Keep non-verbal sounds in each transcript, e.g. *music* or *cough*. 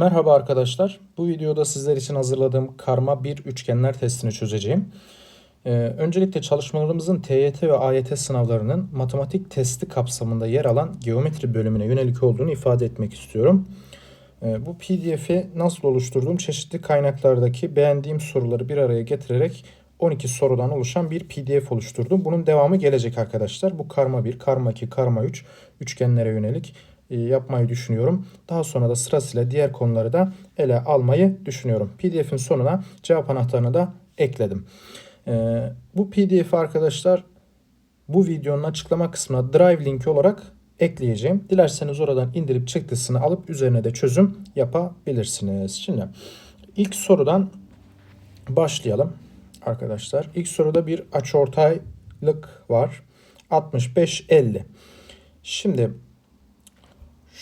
Merhaba arkadaşlar. Bu videoda sizler için hazırladığım karma bir üçgenler testini çözeceğim. Ee, öncelikle çalışmalarımızın TYT ve AYT sınavlarının matematik testi kapsamında yer alan geometri bölümüne yönelik olduğunu ifade etmek istiyorum. Ee, bu pdf'i nasıl oluşturduğum çeşitli kaynaklardaki beğendiğim soruları bir araya getirerek 12 sorudan oluşan bir pdf oluşturdum. Bunun devamı gelecek arkadaşlar. Bu karma 1, karma 2, karma 3 üçgenlere yönelik yapmayı düşünüyorum. Daha sonra da sırasıyla diğer konuları da ele almayı düşünüyorum. PDF'in sonuna cevap anahtarını da ekledim. Ee, bu PDF'i arkadaşlar bu videonun açıklama kısmına Drive linki olarak ekleyeceğim. Dilerseniz oradan indirip çıktısını alıp üzerine de çözüm yapabilirsiniz. Şimdi ilk sorudan başlayalım arkadaşlar. İlk soruda bir açıortaylık var. 65-50. Şimdi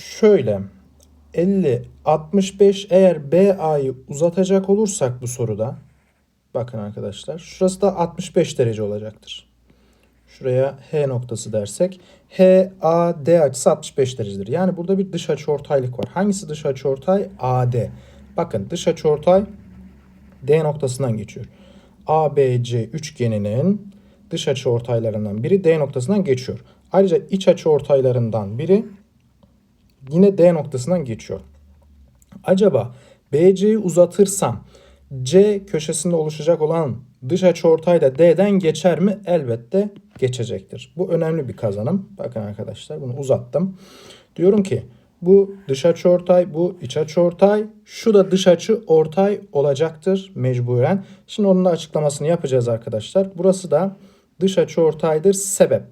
Şöyle 50 65 eğer BA'yı uzatacak olursak bu soruda bakın arkadaşlar şurası da 65 derece olacaktır. Şuraya H noktası dersek HAD açısı 65 derecedir. Yani burada bir dış açıortaylık var. Hangisi dış açıortay? AD. Bakın dış açıortay D noktasından geçiyor. ABC üçgeninin dış açıortaylarından biri D noktasından geçiyor. Ayrıca iç açıortaylarından biri yine D noktasından geçiyor. Acaba BC'yi uzatırsam C köşesinde oluşacak olan dış açıortay da D'den geçer mi? Elbette geçecektir. Bu önemli bir kazanım. Bakın arkadaşlar bunu uzattım. Diyorum ki bu dış açıortay, bu iç açıortay, şu da dış açı ortay olacaktır mecburen. Şimdi onun da açıklamasını yapacağız arkadaşlar. Burası da dış açı ortaydır sebep.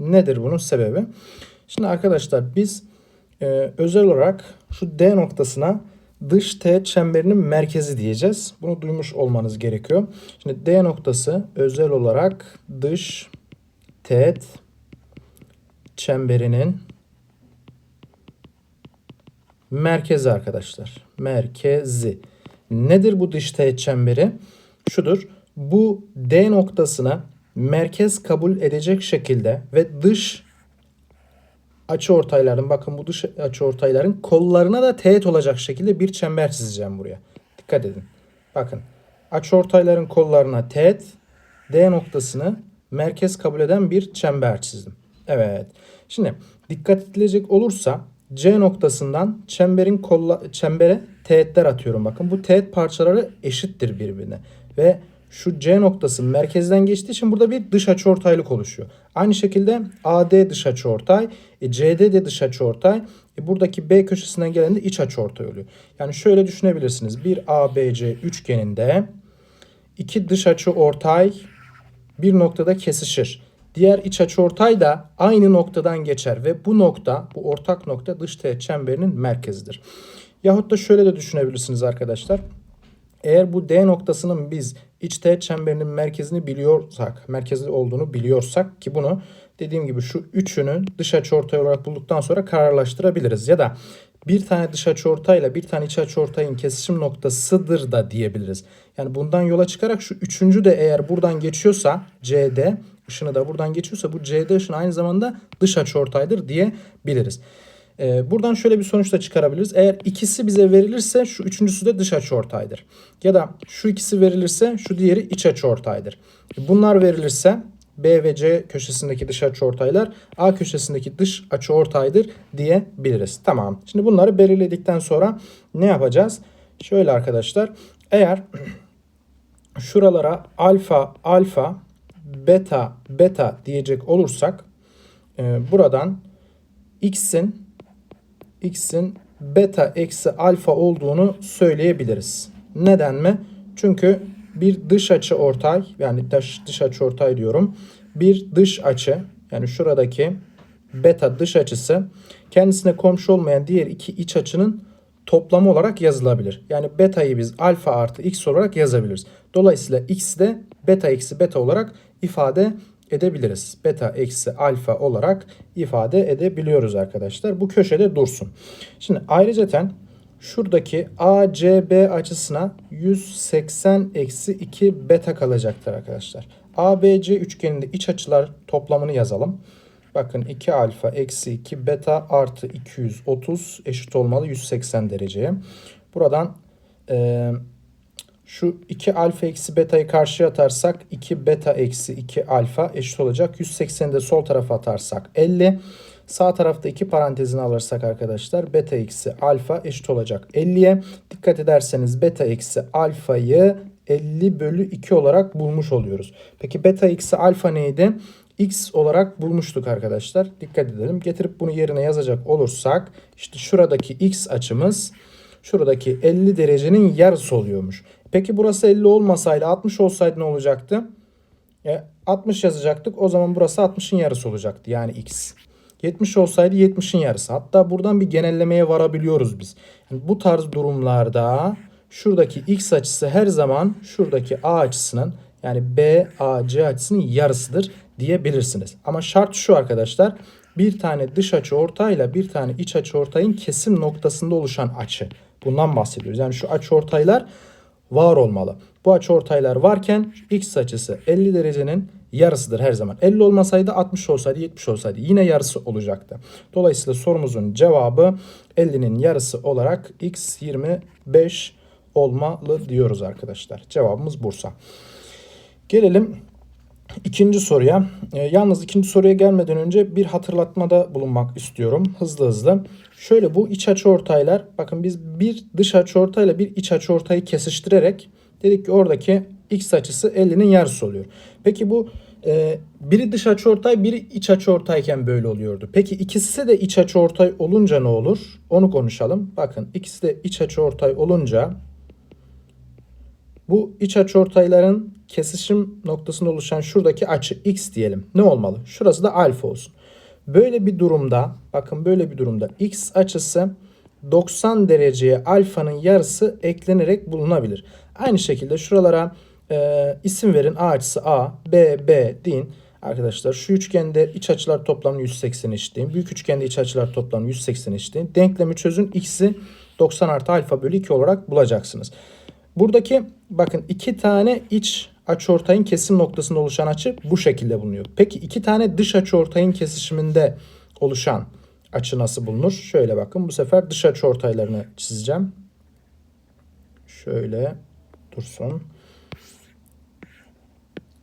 Nedir bunun sebebi? Şimdi arkadaşlar biz ee, özel olarak şu D noktasına dış teğet çemberinin merkezi diyeceğiz. Bunu duymuş olmanız gerekiyor. Şimdi D noktası özel olarak dış teğet çemberinin merkezi arkadaşlar. Merkezi. Nedir bu dış teğet çemberi? Şudur. Bu D noktasına merkez kabul edecek şekilde ve dış açı ortayların bakın bu dış açı ortayların kollarına da teğet olacak şekilde bir çember çizeceğim buraya. Dikkat edin. Bakın açı ortayların kollarına teğet D noktasını merkez kabul eden bir çember çizdim. Evet. Şimdi dikkat edilecek olursa C noktasından çemberin kolla çembere teğetler atıyorum. Bakın bu teğet parçaları eşittir birbirine ve şu C noktası merkezden geçtiği için burada bir dış açıortaylık oluşuyor. Aynı şekilde AD dış açıortay, e, CD de dış açıortay. E, buradaki B köşesinden gelen de iç açıortay oluyor. Yani şöyle düşünebilirsiniz. Bir ABC üçgeninde iki dış açıortay bir noktada kesişir. Diğer iç açıortay da aynı noktadan geçer ve bu nokta, bu ortak nokta dış teğet çemberinin merkezidir. Yahut da şöyle de düşünebilirsiniz arkadaşlar. Eğer bu D noktasının biz iç teğet çemberinin merkezini biliyorsak, merkezi olduğunu biliyorsak ki bunu dediğim gibi şu üçünü dış açıortay olarak bulduktan sonra kararlaştırabiliriz. Ya da bir tane dış açıortayla bir tane iç açıortayın kesişim noktasıdır da diyebiliriz. Yani bundan yola çıkarak şu üçüncü de eğer buradan geçiyorsa CD ışını da buradan geçiyorsa bu CD ışını aynı zamanda dış açıortaydır diyebiliriz. Ee, buradan şöyle bir sonuç da çıkarabiliriz. Eğer ikisi bize verilirse şu üçüncüsü de dış açıortaydır. Ya da şu ikisi verilirse şu diğeri iç açıortaydır. Bunlar verilirse B ve C köşesindeki dış açıortaylar A köşesindeki dış açıortaydır diyebiliriz. Tamam. Şimdi bunları belirledikten sonra ne yapacağız? Şöyle arkadaşlar. Eğer *clears throat* şuralara alfa alfa beta beta diyecek olursak e, buradan x'in x'in beta eksi alfa olduğunu söyleyebiliriz. Neden mi? Çünkü bir dış açı ortay yani dış, dış açı ortay diyorum. Bir dış açı yani şuradaki beta dış açısı kendisine komşu olmayan diğer iki iç açının toplamı olarak yazılabilir. Yani beta'yı biz alfa artı x olarak yazabiliriz. Dolayısıyla x de beta eksi beta olarak ifade edebiliriz. Beta eksi alfa olarak ifade edebiliyoruz arkadaşlar. Bu köşede dursun. Şimdi ayrıca şuradaki ACB açısına 180 eksi 2 beta kalacaktır arkadaşlar. ABC üçgeninde iç açılar toplamını yazalım. Bakın 2 alfa eksi 2 beta artı 230 eşit olmalı 180 dereceye. Buradan e, şu 2 alfa eksi beta'yı karşıya atarsak 2 beta eksi 2 alfa eşit olacak. 180'i de sol tarafa atarsak 50. Sağ tarafta iki parantezini alırsak arkadaşlar beta eksi alfa eşit olacak 50'ye. Dikkat ederseniz beta eksi alfayı 50 bölü 2 olarak bulmuş oluyoruz. Peki beta eksi alfa neydi? X olarak bulmuştuk arkadaşlar. Dikkat edelim. Getirip bunu yerine yazacak olursak işte şuradaki X açımız şuradaki 50 derecenin yarısı oluyormuş. Peki burası 50 olmasaydı 60 olsaydı ne olacaktı? E, 60 yazacaktık. O zaman burası 60'ın yarısı olacaktı. Yani X. 70 olsaydı 70'in yarısı. Hatta buradan bir genellemeye varabiliyoruz biz. Yani bu tarz durumlarda şuradaki x açısı her zaman şuradaki a açısının yani BAC açısının yarısıdır diyebilirsiniz. Ama şart şu arkadaşlar. Bir tane dış açı ortayla bir tane iç açı ortayın kesim noktasında oluşan açı. Bundan bahsediyoruz. Yani şu açı ortaylar var olmalı. Bu açı ortaylar varken x açısı 50 derecenin yarısıdır her zaman. 50 olmasaydı 60 olsaydı 70 olsaydı yine yarısı olacaktı. Dolayısıyla sorumuzun cevabı 50'nin yarısı olarak x 25 olmalı diyoruz arkadaşlar. Cevabımız Bursa. Gelelim ikinci soruya. E, yalnız ikinci soruya gelmeden önce bir hatırlatmada bulunmak istiyorum. Hızlı hızlı. Şöyle bu iç açı ortaylar. Bakın biz bir dış açı ortayla bir iç açı ortayı kesiştirerek dedik ki oradaki x açısı 50'nin yarısı oluyor. Peki bu e, biri dış açı ortay biri iç açı ortayken böyle oluyordu. Peki ikisi de iç açı ortay olunca ne olur? Onu konuşalım. Bakın ikisi de iç açı ortay olunca bu iç açıortayların kesişim noktasında oluşan şuradaki açı x diyelim. Ne olmalı? Şurası da alfa olsun. Böyle bir durumda bakın böyle bir durumda x açısı 90 dereceye alfanın yarısı eklenerek bulunabilir. Aynı şekilde şuralara e, isim verin. A açısı A, B, B deyin. Arkadaşlar şu üçgende iç açılar toplamı 180 eşitleyin. Büyük üçgende iç açılar toplamı 180 eşitleyin. Denklemi çözün. X'i 90 artı alfa bölü 2 olarak bulacaksınız. Buradaki bakın iki tane iç açıortayın kesim noktasında oluşan açı bu şekilde bulunuyor. Peki iki tane dış açıortayın kesişiminde oluşan açı nasıl bulunur? Şöyle bakın bu sefer dış açıortaylarını çizeceğim. Şöyle dursun.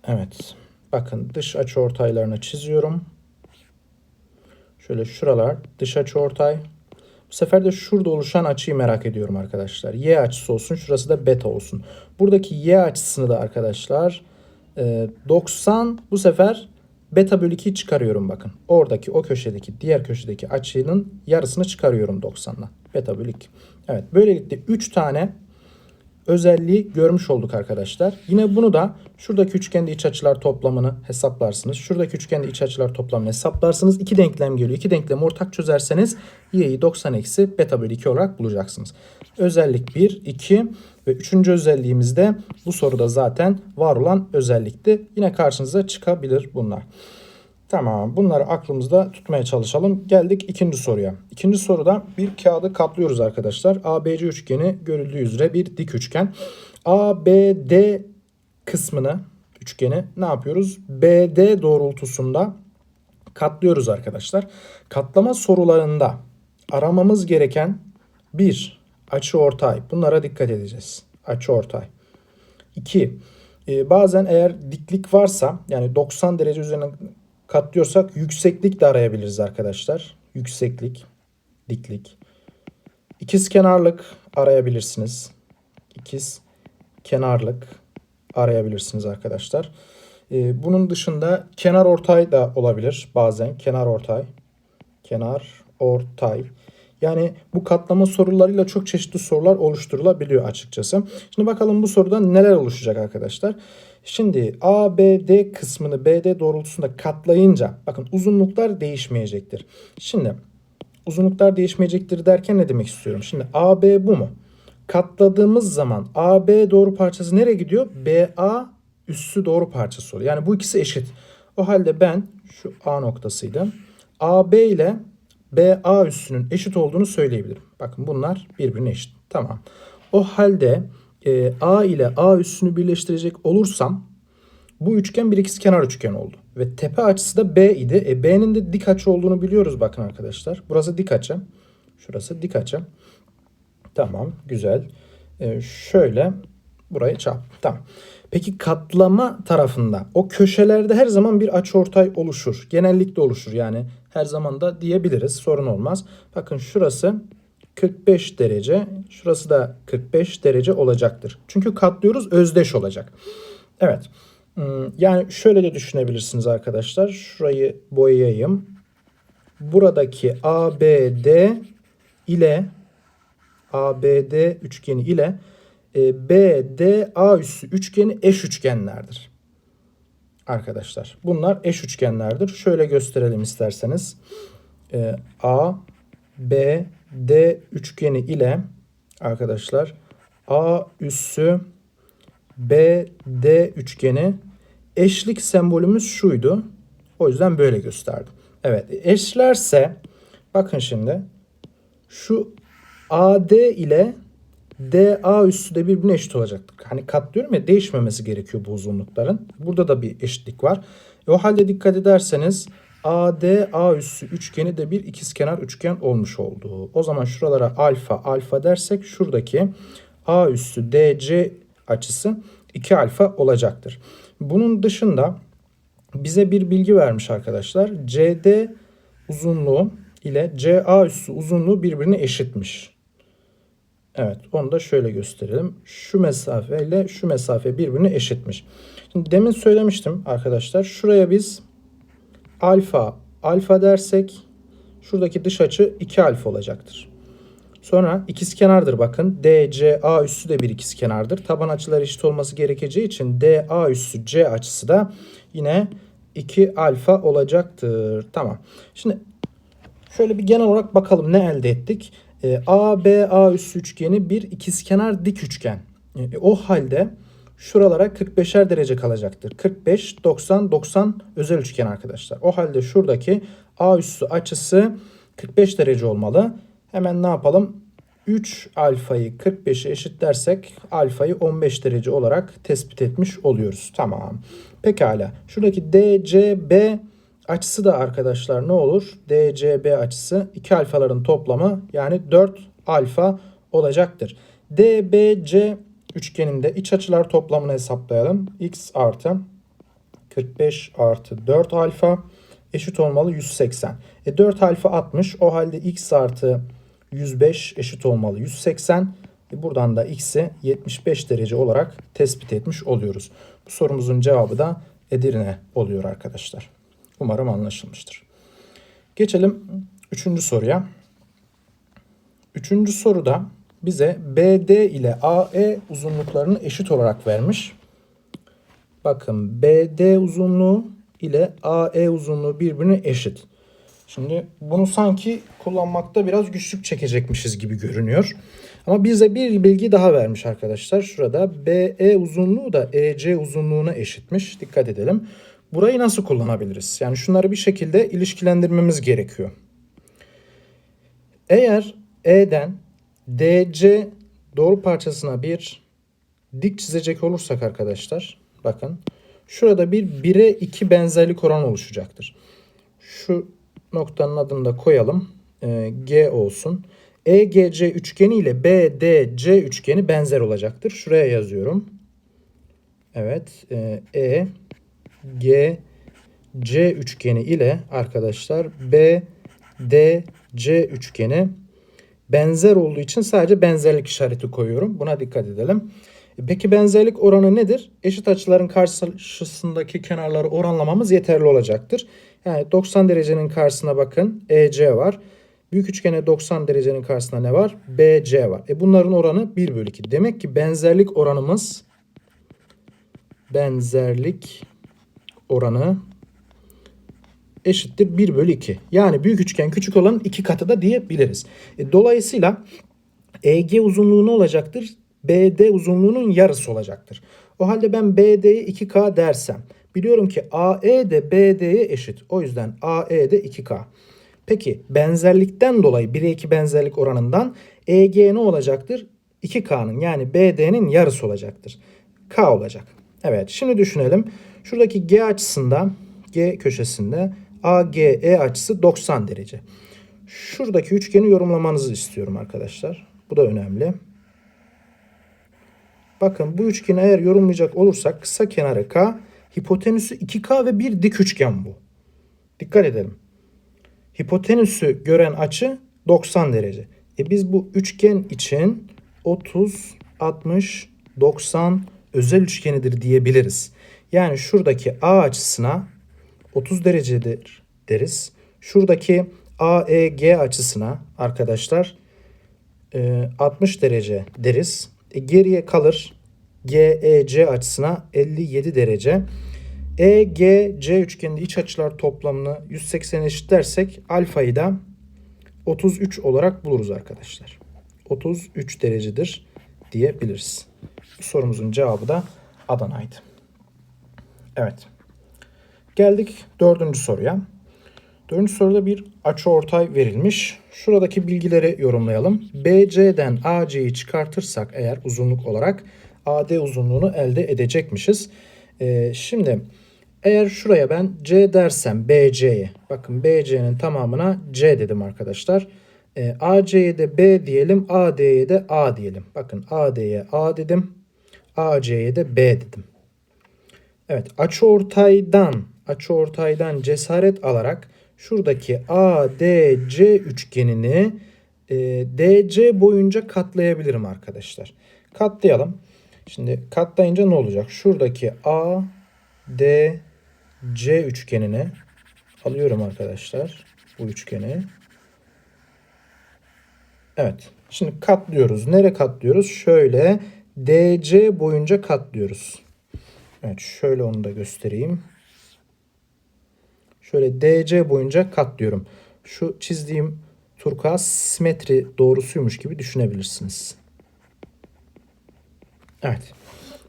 Evet. Bakın dış açıortaylarını çiziyorum. Şöyle şuralar dış açıortay. Bu sefer de şurada oluşan açıyı merak ediyorum arkadaşlar. Y açısı olsun. Şurası da beta olsun. Buradaki Y açısını da arkadaşlar 90 bu sefer beta bölü 2'yi çıkarıyorum bakın. Oradaki o köşedeki diğer köşedeki açının yarısını çıkarıyorum 90'dan. Beta bölü 2. Evet böylelikle 3 tane özelliği görmüş olduk arkadaşlar. Yine bunu da şuradaki üçgende iç açılar toplamını hesaplarsınız. Şuradaki üçgende iç açılar toplamını hesaplarsınız. İki denklem geliyor. İki denklemi ortak çözerseniz y'yi 90 eksi beta bölü 2 olarak bulacaksınız. Özellik 1, 2 ve üçüncü özelliğimiz de bu soruda zaten var olan özellikti. Yine karşınıza çıkabilir bunlar. Tamam bunları aklımızda tutmaya çalışalım. Geldik ikinci soruya. İkinci soruda bir kağıdı katlıyoruz arkadaşlar. ABC üçgeni görüldüğü üzere bir dik üçgen. ABD kısmını üçgeni ne yapıyoruz? BD doğrultusunda katlıyoruz arkadaşlar. Katlama sorularında aramamız gereken bir açı ortay. Bunlara dikkat edeceğiz. Açı ortay. 2. Ee, bazen eğer diklik varsa yani 90 derece üzerine katlıyorsak yükseklik de arayabiliriz arkadaşlar. Yükseklik, diklik. İkiz kenarlık arayabilirsiniz. İkiz kenarlık arayabilirsiniz arkadaşlar. Ee, bunun dışında kenar ortay da olabilir bazen. Kenar ortay. Kenar ortay. Yani bu katlama sorularıyla çok çeşitli sorular oluşturulabiliyor açıkçası. Şimdi bakalım bu soruda neler oluşacak arkadaşlar. Şimdi ABD kısmını BD doğrultusunda katlayınca bakın uzunluklar değişmeyecektir. Şimdi uzunluklar değişmeyecektir derken ne demek istiyorum? Şimdi AB bu mu? Katladığımız zaman AB doğru parçası nereye gidiyor? BA üssü doğru parçası oluyor. Yani bu ikisi eşit. O halde ben şu A noktasıydı. AB ile BA üssünün eşit olduğunu söyleyebilirim. Bakın bunlar birbirine eşit. Tamam. O halde e, A ile A üssünü birleştirecek olursam bu üçgen bir ikizkenar üçgen oldu. Ve tepe açısı da B idi. E, B'nin de dik açı olduğunu biliyoruz bakın arkadaşlar. Burası dik açı. Şurası dik açı. Tamam, güzel. Ee, şöyle burayı çarp. Tamam. Peki katlama tarafında o köşelerde her zaman bir açıortay oluşur. Genellikle oluşur yani her zaman da diyebiliriz. Sorun olmaz. Bakın şurası 45 derece. Şurası da 45 derece olacaktır. Çünkü katlıyoruz özdeş olacak. Evet. Hmm, Yani şöyle de düşünebilirsiniz arkadaşlar. Şurayı boyayayım. Buradaki ABD ile ABD üçgeni ile e, BDA üssü üçgeni eş üçgenlerdir. Arkadaşlar bunlar eş üçgenlerdir. Şöyle gösterelim isterseniz. E, A, B, D üçgeni ile arkadaşlar A üssü B, D üçgeni eşlik sembolümüz şuydu. O yüzden böyle gösterdim. Evet eşlerse bakın şimdi şu AD ile DA üssü de birbirine eşit olacaktır. Hani katlıyorum ya değişmemesi gerekiyor bu uzunlukların. Burada da bir eşitlik var. E, o halde dikkat ederseniz AD A üssü üçgeni de bir ikizkenar üçgen olmuş oldu. O zaman şuralara alfa alfa dersek şuradaki A üssü DC açısı 2 alfa olacaktır. Bunun dışında bize bir bilgi vermiş arkadaşlar. CD uzunluğu ile CA üssü uzunluğu birbirine eşitmiş. Evet onu da şöyle gösterelim. Şu mesafe ile şu mesafe birbirine eşitmiş. Şimdi demin söylemiştim arkadaşlar. Şuraya biz alfa alfa dersek şuradaki dış açı 2 alfa olacaktır. Sonra ikizkenardır bakın. DCA üssü de bir ikizkenardır. Taban açıları eşit olması gerekeceği için DA üssü C açısı da yine 2 alfa olacaktır. Tamam. Şimdi şöyle bir genel olarak bakalım ne elde ettik. E, ABA üssü üçgeni bir ikizkenar dik üçgen. E, o halde şuralara 45'er derece kalacaktır. 45, 90, 90 özel üçgen arkadaşlar. O halde şuradaki A üssü açısı 45 derece olmalı. Hemen ne yapalım? 3 alfayı 45'e eşitlersek alfayı 15 derece olarak tespit etmiş oluyoruz. Tamam. Pekala. Şuradaki DCB açısı da arkadaşlar ne olur? DCB açısı 2 alfaların toplamı yani 4 alfa olacaktır. DBC üçgeninde iç açılar toplamını hesaplayalım. X artı 45 artı 4 alfa eşit olmalı 180. E 4 alfa 60 o halde x artı 105 eşit olmalı 180. E buradan da x'i 75 derece olarak tespit etmiş oluyoruz. Bu sorumuzun cevabı da Edirne oluyor arkadaşlar. Umarım anlaşılmıştır. Geçelim 3. soruya. 3. soruda bize BD ile AE uzunluklarını eşit olarak vermiş. Bakın BD uzunluğu ile AE uzunluğu birbirine eşit. Şimdi bunu sanki kullanmakta biraz güçlük çekecekmişiz gibi görünüyor. Ama bize bir bilgi daha vermiş arkadaşlar. Şurada BE uzunluğu da EC uzunluğuna eşitmiş. Dikkat edelim. Burayı nasıl kullanabiliriz? Yani şunları bir şekilde ilişkilendirmemiz gerekiyor. Eğer E'den DC doğru parçasına bir dik çizecek olursak arkadaşlar bakın şurada bir 1'e 2 benzerlik oranı oluşacaktır. Şu noktanın adını da koyalım. Ee, G olsun. EGC üçgeni ile BDC üçgeni benzer olacaktır. Şuraya yazıyorum. Evet. E, e G C üçgeni ile arkadaşlar B D C üçgeni benzer olduğu için sadece benzerlik işareti koyuyorum. Buna dikkat edelim. E, Peki benzerlik oranı nedir? Eşit açıların karşısındaki kenarları oranlamamız yeterli olacaktır. Yani 90 derecenin karşısına bakın EC var. Büyük üçgene 90 derecenin karşısına ne var? BC var. E bunların oranı 1 bölü 2. Demek ki benzerlik oranımız benzerlik oranı eşittir 1 bölü 2. Yani büyük üçgen küçük olanın iki katı da diyebiliriz. E, dolayısıyla EG uzunluğu ne olacaktır? BD uzunluğunun yarısı olacaktır. O halde ben BD'ye 2K dersem biliyorum ki AE de BD'ye eşit. O yüzden AE de 2K. Peki benzerlikten dolayı 1'e 2 benzerlik oranından EG ne olacaktır? 2K'nın yani BD'nin yarısı olacaktır. K olacak. Evet şimdi düşünelim. Şuradaki G açısında G köşesinde AGE açısı 90 derece. Şuradaki üçgeni yorumlamanızı istiyorum arkadaşlar. Bu da önemli. Bakın bu üçgeni eğer yorumlayacak olursak kısa kenarı K, hipotenüsü 2K ve bir dik üçgen bu. Dikkat edelim. Hipotenüsü gören açı 90 derece. E biz bu üçgen için 30, 60, 90 özel üçgenidir diyebiliriz. Yani şuradaki A açısına 30 derecedir deriz. Şuradaki AEG açısına arkadaşlar e, 60 derece deriz. E, geriye kalır GEC açısına 57 derece. EGC üçgeninde iç açılar toplamını 180 eşitlersek alfayı da 33 olarak buluruz arkadaşlar. 33 derecedir diyebiliriz. Bu sorumuzun cevabı da Adana'ydı. Evet. Geldik dördüncü soruya. Dördüncü soruda bir açıortay verilmiş. Şuradaki bilgileri yorumlayalım. BC'den AC'yi çıkartırsak eğer uzunluk olarak AD uzunluğunu elde edecekmişiz. Ee, şimdi eğer şuraya ben C dersem BC'ye bakın BC'nin tamamına C dedim arkadaşlar. Ee, AC'ye de B diyelim AD'ye de A diyelim. Bakın AD'ye A dedim. AC'ye de B dedim. Evet açıortaydan açıortaydan cesaret alarak şuradaki ADC üçgenini e, DC boyunca katlayabilirim arkadaşlar. Katlayalım. Şimdi katlayınca ne olacak? Şuradaki ADC üçgenini alıyorum arkadaşlar. Bu üçgeni. Evet. Şimdi katlıyoruz. Nere katlıyoruz? Şöyle DC boyunca katlıyoruz. Evet şöyle onu da göstereyim. Şöyle DC boyunca katlıyorum. Şu çizdiğim turkuaz simetri doğrusuymuş gibi düşünebilirsiniz. Evet.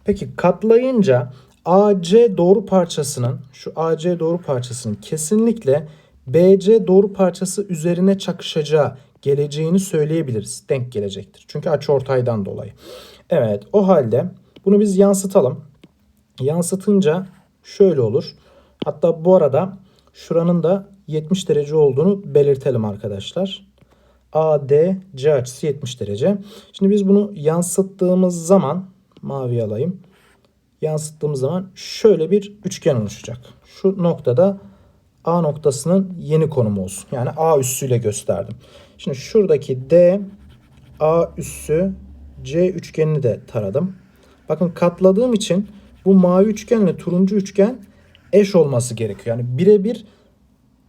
Peki katlayınca AC doğru parçasının şu AC doğru parçasının kesinlikle BC doğru parçası üzerine çakışacağı geleceğini söyleyebiliriz. Denk gelecektir. Çünkü açıortaydan dolayı. Evet o halde bunu biz yansıtalım. Yansıtınca şöyle olur. Hatta bu arada şuranın da 70 derece olduğunu belirtelim arkadaşlar. ADC açısı 70 derece. Şimdi biz bunu yansıttığımız zaman mavi alayım. Yansıttığımız zaman şöyle bir üçgen oluşacak. Şu noktada A noktasının yeni konumu olsun. Yani A üssüyle gösterdim. Şimdi şuradaki D A üssü C üçgenini de taradım. Bakın katladığım için bu mavi üçgenle turuncu üçgen eş olması gerekiyor. Yani birebir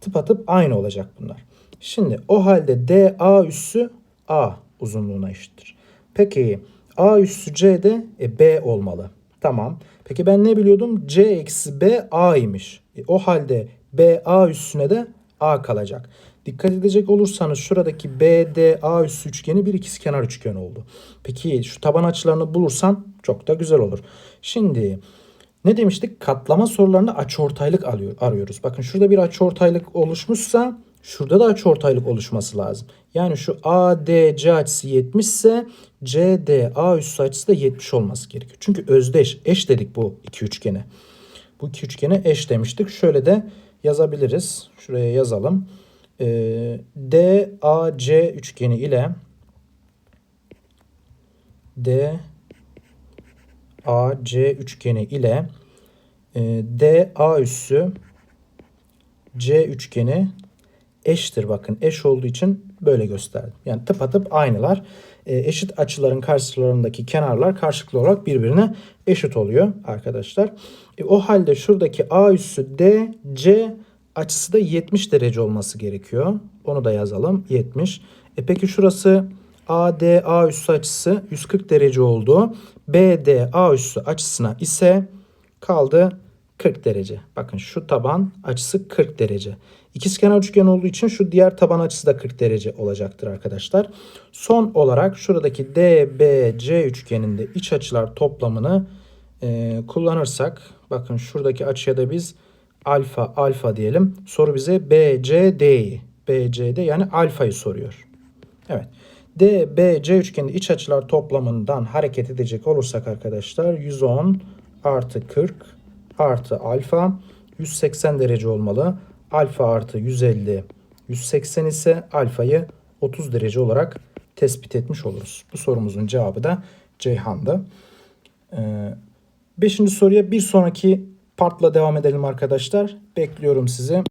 tıpatıp aynı olacak bunlar. Şimdi o halde DA üssü A uzunluğuna eşittir. Peki A üssü C de e, B olmalı. Tamam. Peki ben ne biliyordum? C eksi B A imiş. E, o halde B A üssüne de A kalacak. Dikkat edecek olursanız şuradaki BDA üssü üçgeni bir ikizkenar üçgen oldu. Peki şu taban açılarını bulursan çok da güzel olur. Şimdi ne demiştik? Katlama sorularında açıortaylık alıyor, arıyoruz. Bakın şurada bir açıortaylık oluşmuşsa şurada da açıortaylık oluşması lazım. Yani şu ADC açısı 70 ise CDA üssü açısı da 70 olması gerekiyor. Çünkü özdeş, eş dedik bu iki üçgene. Bu iki üçgene eş demiştik. Şöyle de yazabiliriz. Şuraya yazalım. Ee, DAC üçgeni ile DAC üçgeni ile e, DA üssü C üçgeni eştir. Bakın eş olduğu için böyle gösterdim. Yani tıpatıp aynılar. E, eşit açıların karşılarındaki kenarlar karşılıklı olarak birbirine eşit oluyor arkadaşlar. E, o halde şuradaki A üssü D, C açısı da 70 derece olması gerekiyor. Onu da yazalım. 70. E peki şurası ADA üssü açısı 140 derece oldu. BDA üssü açısına ise kaldı 40 derece. Bakın şu taban açısı 40 derece. İkizkenar üçgen olduğu için şu diğer taban açısı da 40 derece olacaktır arkadaşlar. Son olarak şuradaki DBC üçgeninde iç açılar toplamını e, kullanırsak bakın şuradaki açıya da biz alfa alfa diyelim. Soru bize BCD'yi BCD yani alfayı soruyor. Evet. DBC üçgeninde iç açılar toplamından hareket edecek olursak arkadaşlar 110 artı 40 artı alfa 180 derece olmalı. Alfa artı 150 180 ise alfayı 30 derece olarak tespit etmiş oluruz. Bu sorumuzun cevabı da Ceyhan'dı. Ee, beşinci soruya bir sonraki partla devam edelim arkadaşlar. Bekliyorum sizi.